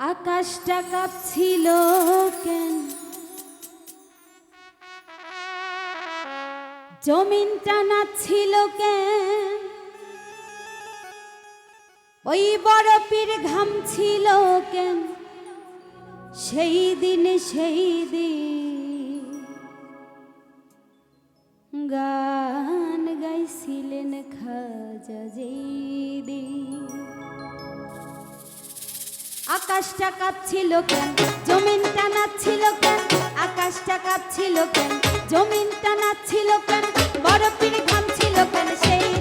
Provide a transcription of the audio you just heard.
আকাশটা কাঁপছিল কেন? জমিনটা নাচ্ছিল কেন? ওই বরফের ঘাম ছিল কেন? সেই দিন সেই দিন গান গাইছিলেন খাজা যেই দিন। আকাশটা কাঁপছিল কেন? জমিন নাচ্ছিল কেন? আকাশটা কাঁপছিল কেন? জমিনটা নাচ্ছিল কেন? বরফের ঘামছিল কেন? সেই